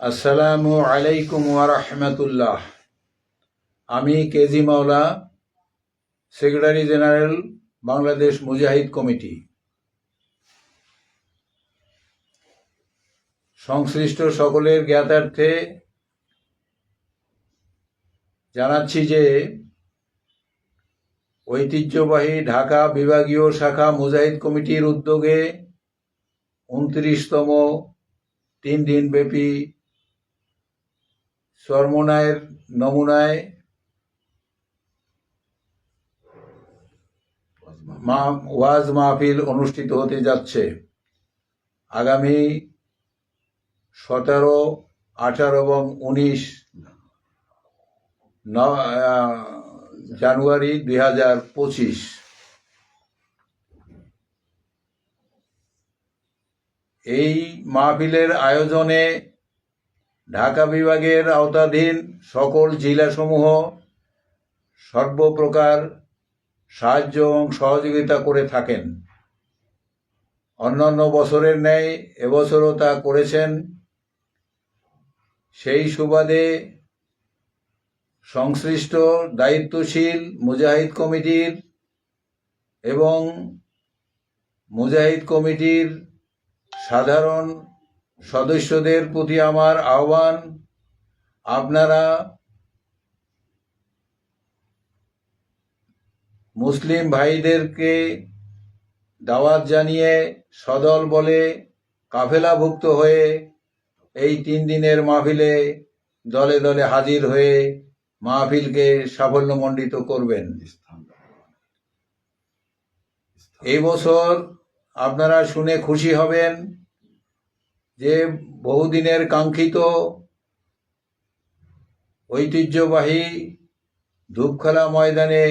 আসসালামু আলাইকুম ওয়ারহমতুল্লাহ আমি KG Maula, secretary general, Bangladesh Mujahid committee. সংশ্লিষ্ট সকলের জ্ঞাতার্থে জানাচ্ছি যে, ঐতিহ্যবাহী ঢাকা বিভাগীয় শাখা মুজাহিদ কমিটির উদ্যোগে উনত্রিশতম তিন দিনব্যাপী চরমনায়ের নমুনায় ওয়াজ মাহফিল অনুষ্ঠিত হতে যাচ্ছে। আগামী সতেরো, আঠারো এবং উনিশ জানুয়ারি দুই হাজার পঁচিশ। এই মাহফিলের আয়োজনে ঢাকা বিভাগের আওতাধীন সকল জেলাসমূহ সর্বপ্রকার সাহায্য এবং সহযোগিতা করে থাকেন। অন্যান্য বছরের ন্যায় এবছরও তা করেছেন। সেই সুবাদে সংশ্লিষ্ট দায়িত্বশীল মুজাহিদ কমিটির এবং মুজাহিদ কমিটির সাধারণ সদস্যদের প্রতি আমার আহ্বান, আপনারা মুসলিম ভাইদেরকে দাওয়াত জানিয়ে সদল বলে কাফেলাভুক্ত হয়ে এই তিন দিনের মাহফিলে দলে দলে হাজির হয়ে মাহফিলকে সাফল্যমণ্ডিত করবেন। এই বছর আপনারা শুনে খুশি হবেন। যে বহুদিনের কাঙ্ক্ষিত ঐতিহ্যবাহী ধূপখেলা ময়দানে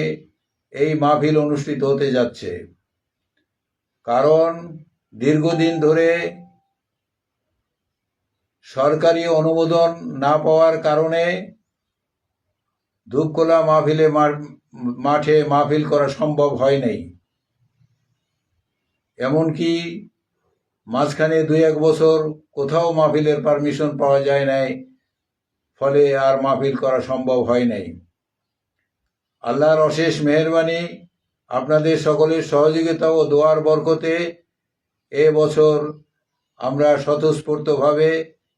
এই মাহফিল অনুষ্ঠিত হতে যাচ্ছে। কারণ দীর্ঘদিন ধরে সরকারি অনুমোদন না পাওয়ার কারণে ধূপখোলা মাহফিলে মাঠে মাহফিল করা সম্ভব হয় নাই। এমনকি মাঝখানে দুই এক বছর কোথাও মাহফিলের পারমিশন পাওয়া যায় নাই, ফলে আর মাহফিল করা সম্ভব হয় নাই। আল্লাহর অশেষ মেহরবানি, আপনাদের সকলের সহযোগিতা ও দোয়ার বরকতে এ বছর আমরা স্বতঃস্ফূর্তভাবে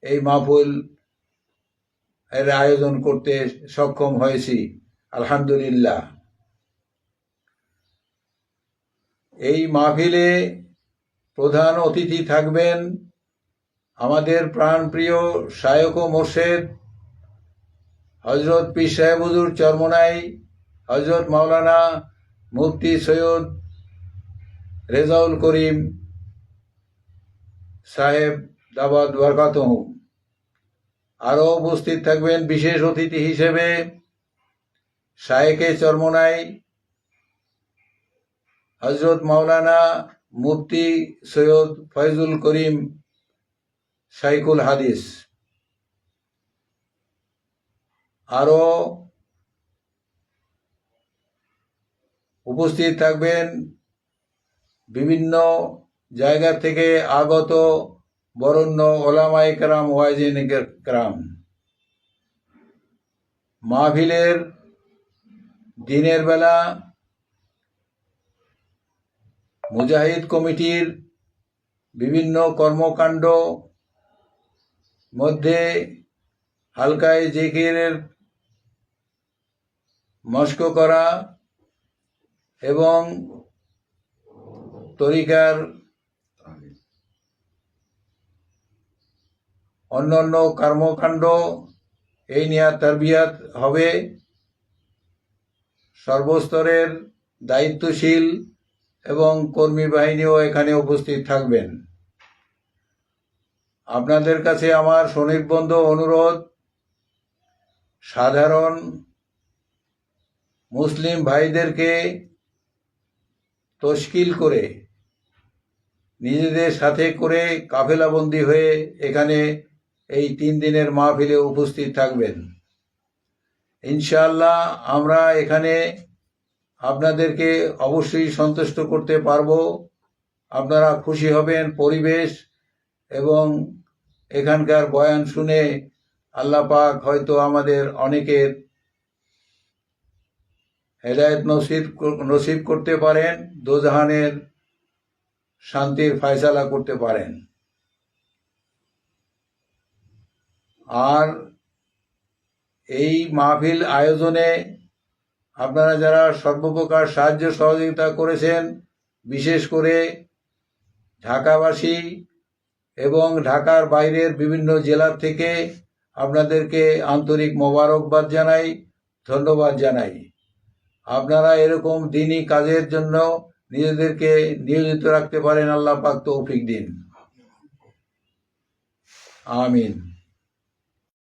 এই মাহফিল এর আয়োজন করতে সক্ষম হয়েছি, আলহামদুলিল্লাহ। এই মাহফিলে প্রধান অতিথি থাকবেন আমাদের প্রাণপ্রিয় ও মোর্শেদ হজরত পীর সাহেব হুজুর চরমনাই হজরত মাওলানা মুফতি সৈয়দ রেজাউল করিম সাহেব দাবাদ বরকাতহ। আরও উপস্থিত থাকবেন বিশেষ অতিথি হিসেবে শায়েকে চরমনাই হজরত মাওলানা মুফতি সৈয়দ ফয়জুল করিম সাইকুল হাদিস। আরও উপস্থিত থাকবেন বিভিন্ন জায়গা থেকে আগত বরণ্য ওলামাই কেরাম ওয়াইজিন কেরাম। মাহফিলের দিনের বেলা মুজাহিদ কমিটির বিভিন্ন কর্মকাণ্ড মধ্যে হালকায় জিকিরের মস্ক করা এবং তরিকার অন্যান্য কর্মকাণ্ড এই নিয়ে তারবিয়াত হবে। সর্বস্তরের দায়িত্বশীল এবং কর্মী বাহিনীও এখানে উপস্থিত থাকবেন। আপনাদের কাছে আমার সুনির্বন্ধ অনুরোধ, সাধারণ মুসলিম ভাইদেরকে তশকিল করে, নিজেদের সাথে করে কাফেলাবন্দি হয়ে এখানে এই তিন দিনের মাহফিলে উপস্থিত থাকবেন। ইনশাল্লাহ আমরা এখানে আপনাদেরকে অবশ্যই সন্তুষ্ট করতে পারব। আপনারা খুশি হবেন পরিবেশ এবং এখানকার বয়ান শুনে আল্লাহ পাক হয়তো আমাদের অনেকের হেদায়ত নসিব নসিব করতে পারেন, দোজাহানের শান্তির ফয়সালা করতে পারেন। আর এই মাহফিল আয়োজনে আপনারা যারা সর্বপ্রকার সাহায্য সহযোগিতা করেছেন, বিশেষ করে ঢাকাবাসী এবং ঢাকার বাইরের বিভিন্ন জেলার থেকে আপনাদেরকে আন্তরিক মোবারকবাদ জানাই, ধন্যবাদ জানাই। আপনারা এরকম দিনই কাজের জন্য নিজেদেরকে নিয়োজিত রাখতে পারেন, আল্লাহ পাক তৌফিক দিন। আমিন।